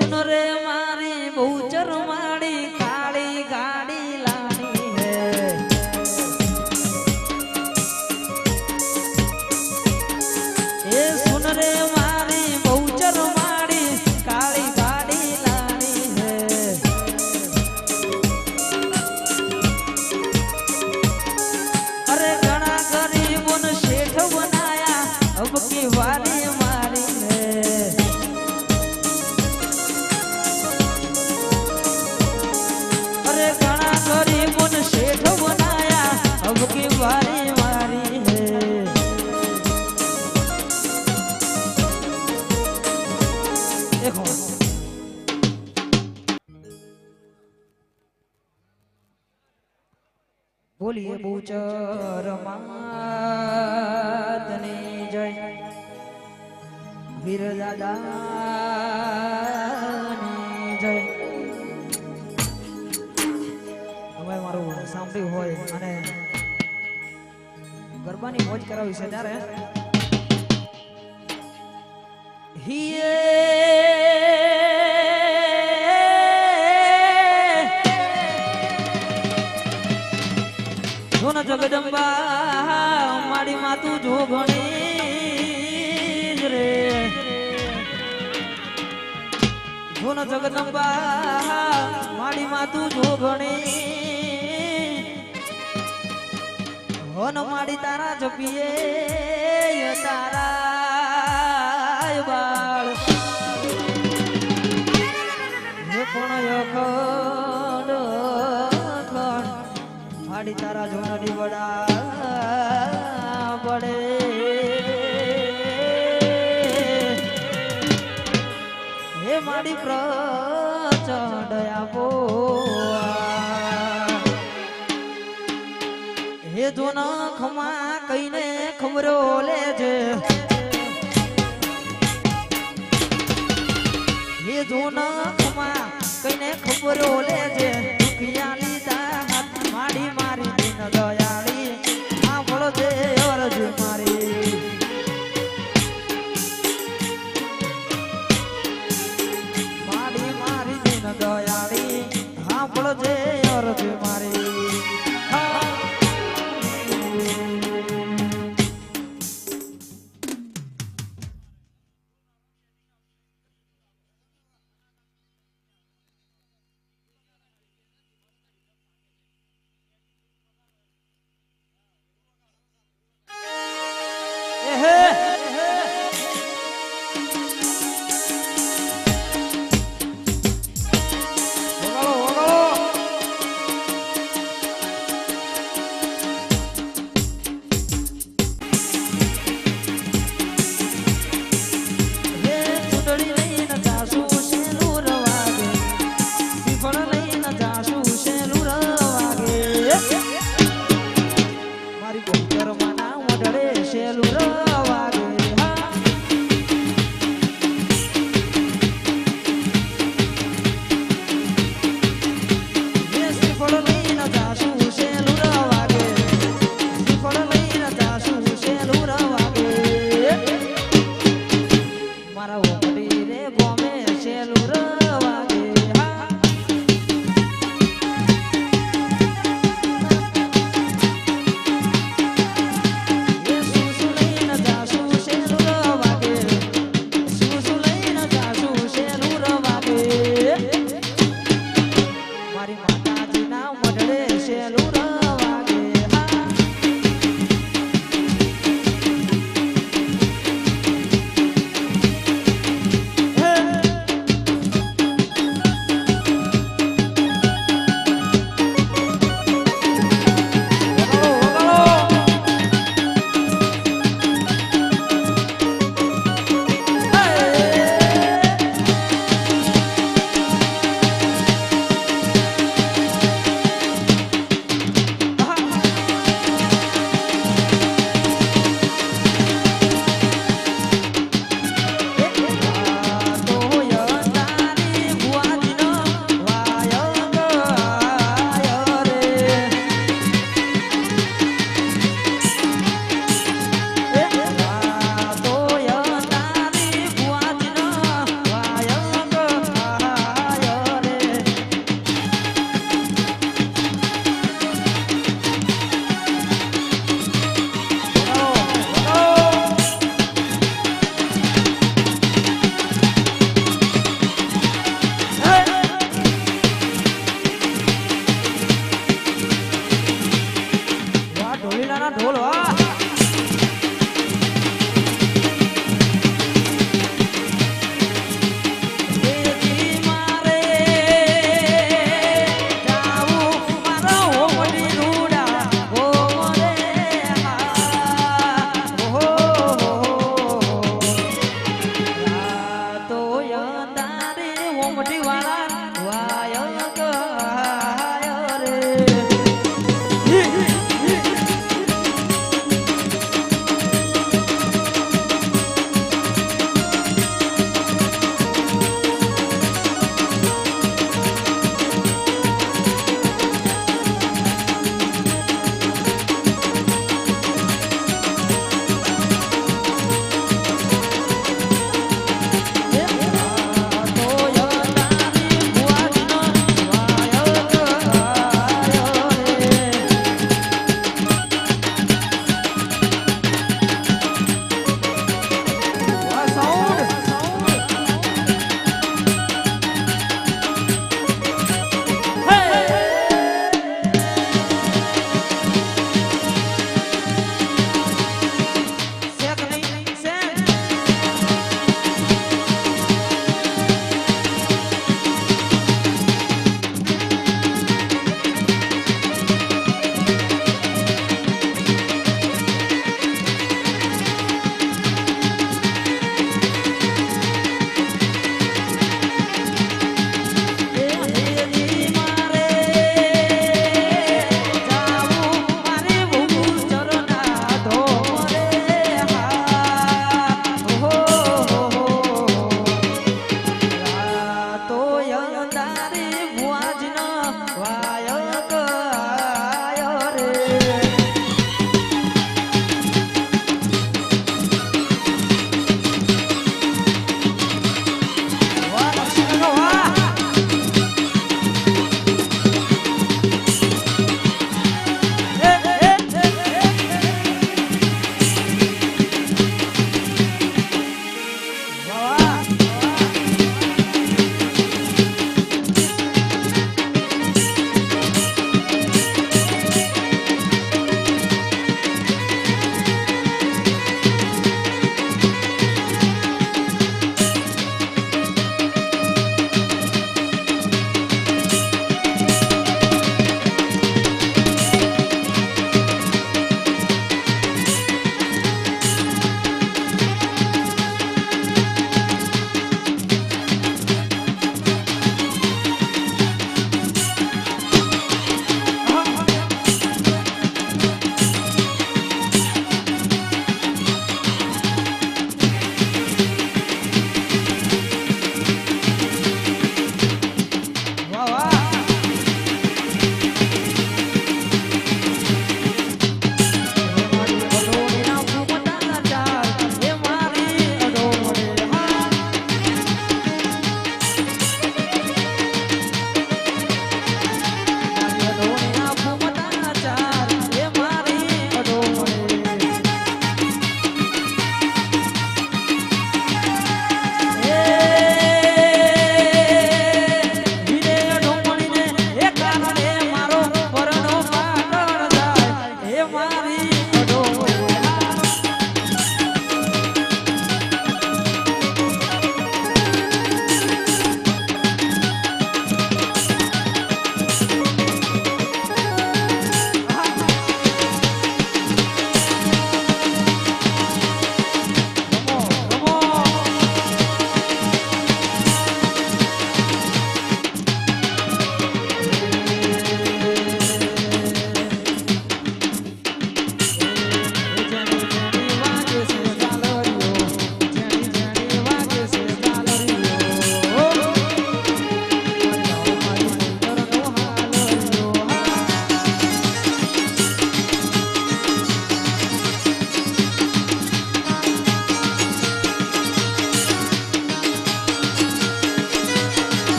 સુન રે બોલીએ બુચર માતની જય. વીર દાદાની જય. હવે મારું સાંભળ્યું હોય અને ગરબાની મોજ કરાવી છે ત્યારે. હિયે જગદંબા મારી માતું જો ઘણી જ રે. જોન જગદંબા મારી માતું જો ઘણી હોન માડી તારા જપીએ, તારા બાળ. પણ માડી તારા જોનાની વડા પડે હે માડી પ્રચંડ આપો. હે જોન ખમા કઈને ખમરો લેજે હે જોન ખમા કઈને ખબરો લેજે દુખિયા લીધા હાથ માડી દિન દયાળી આ ફળ દે અરજ મારી. મારી ફળ ઉઠી વાળા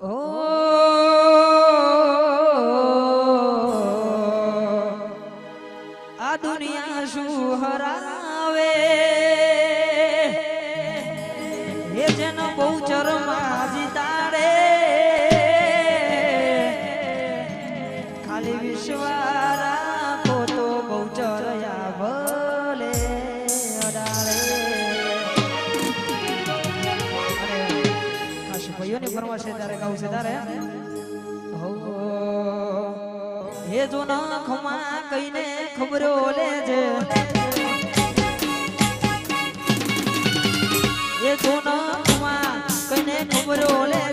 Oh. કઈને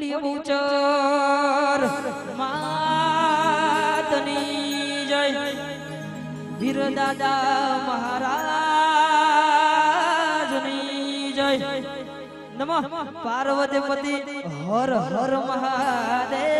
બોલીએ બુચર માતની જય. વીર દાદા મહારાજની જય. નમઃ. પાર્વતીપતિ હર હર મહાદેવ.